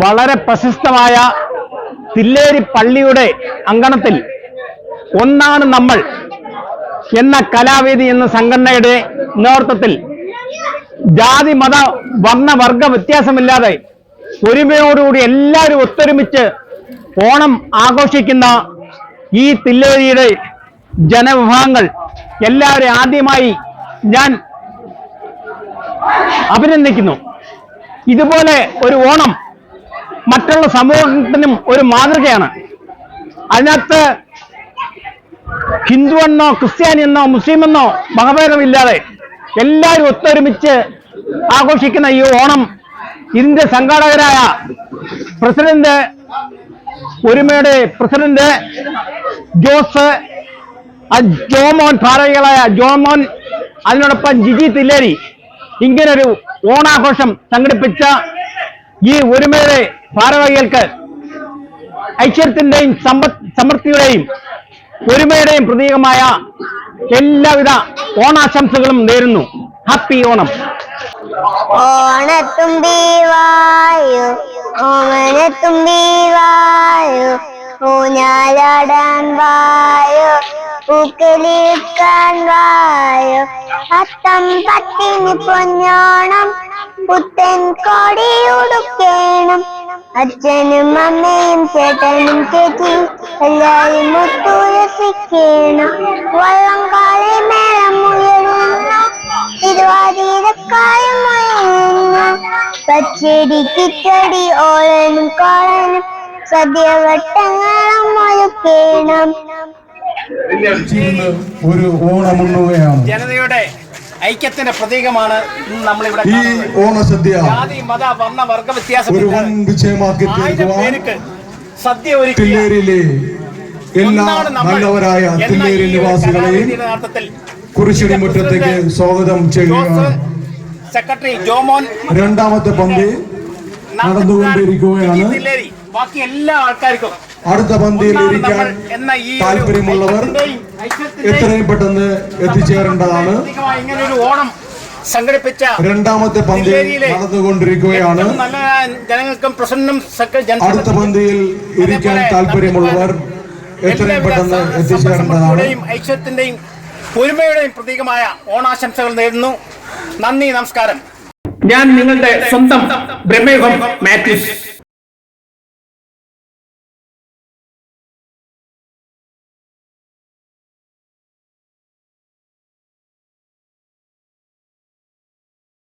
വളരെ പ്രശസ്തമായ തില്ലേരി പള്ളിയുടെ അങ്കണത്തിൽ ഒന്നാണ് നമ്മൾ എന്ന കലാവേദി എന്ന സംഘടനയുടെ നേതൃത്വത്തിൽ ജാതി മത വർണ വർഗ വ്യത്യാസമില്ലാതെ ഒരുമയോടുകൂടി എല്ലാവരും ഒത്തൊരുമിച്ച് ഓണം ആഘോഷിക്കുന്ന ഈ തില്ലേരിയുടെ ജനവിഭാഗങ്ങൾ എല്ലാവരും ആദ്യമായി ഞാൻ അഭിനന്ദിക്കുന്നു. ഇതുപോലെ ഒരു ഓണം മറ്റുള്ള സമൂഹത്തിനും ഒരു മാതൃകയാണ്. അതിനകത്ത് ഹിന്ദു എന്നോ ക്രിസ്ത്യാനി എന്നോ മുസ്ലിം എന്നോ മതഭേദമില്ലാതെ എല്ലാവരും ഒത്തൊരുമിച്ച് ആഘോഷിക്കുന്ന ഈ ഓണം ഇതിന്റെ സംഘാടകരായ പ്രസിഡന്റ് ഒരുമയുടെ പ്രസിഡന്റ് ജോസ് ജോമോൻ ഭാരവികളായ ജോമോൻ അതിനോടൊപ്പം ജിജി തില്ലേരി. ഇങ്ങനൊരു ഓണാഘോഷം സംഘടിപ്പിച്ച ഈ ഒരുമയുടെ ഭാരവാഹികൾക്ക് ഐശ്വര്യത്തിന്റെയും സമൃദ്ധിയുടെയും ഒരുമയുടെയും പ്രതീകമായ എല്ലാവിധ ഓണാശംസകളും നേരുന്നു. ഹാപ്പി ഓണം. ഓണത്തുമ്പി വായു അത്തം പത്തിന് പൊന്നോണം പുത്തൻ കൊടി ഉടുക്കേണം അച്ഛനും അമ്മയും ചേട്ടനും ചേച്ചി എല്ലാവരും ഒത്തുരസിക്കണം വള്ളം കാളി മേളം ഉയരുന്നു. തിരുവാതിരക്കാലം ഉയരുന്നു പച്ചടി കിച്ചടി ഓളനും കോളനും സദ്യവട്ടങ്ങളും ഒരുക്കണം. ഒരു ഓണമുണ്ണുകയാണ് ജനതയുടെ ഐക്യത്തിന്റെ പ്രതീകമാണ് നമ്മൾ നമ്മളിവിടെ ഈ ഓണസദ്യ ജാതി മത വർണ വർഗ ഒരു വൻ വിജയമാക്കി സദ്യ ഒരുക്കിയ എല്ലാ നല്ലവരായ തില്ലേരി നിവാസികളെയും കലാവേദിയുടെ മുറ്റത്തേക്ക് സ്വാഗതം ജോസ് ചെയ്യുകയാണ് സെക്രട്ടറി ജോമോൻ രണ്ടാമത്തെ പന്തി നടന്നുകൊണ്ടിരിക്കുകയാണ്. ബാക്കി എല്ലാ ആൾക്കാർക്കും അടുത്ത പന്തിയിൽ ഇരിക്കാൻ താല്പര്യമുള്ളവർ എത്രയും പെട്ടെന്ന് എത്തിച്ചേരേണ്ടതാണ്. ഓണം സംഘടിപ്പിച്ച രണ്ടാമത്തെ പന്തി തില്ലേരിയിലെ നടന്നുകൊണ്ടിരിക്കുകയാണ്. നല്ല ജനങ്ങൾക്കും പ്രസന്നം അടുത്ത പന്തിയിൽ ഇരിക്കാൻ താല്പര്യമുള്ളവർ എത്രയും പെട്ടെന്ന് എത്തിച്ചേരേണ്ടതാണ്. ഐശ്വര്യത്തിന്റെയും ഒരുമയുടെയും പ്രതീകമായ ഓണാശംസകൾ നേരുന്നു. നന്ദി നമസ്കാരം. ഞാൻ നിങ്ങളുടെ സ്വന്തം ബ്രഹ്മയുഗം മാത്യൂസ്.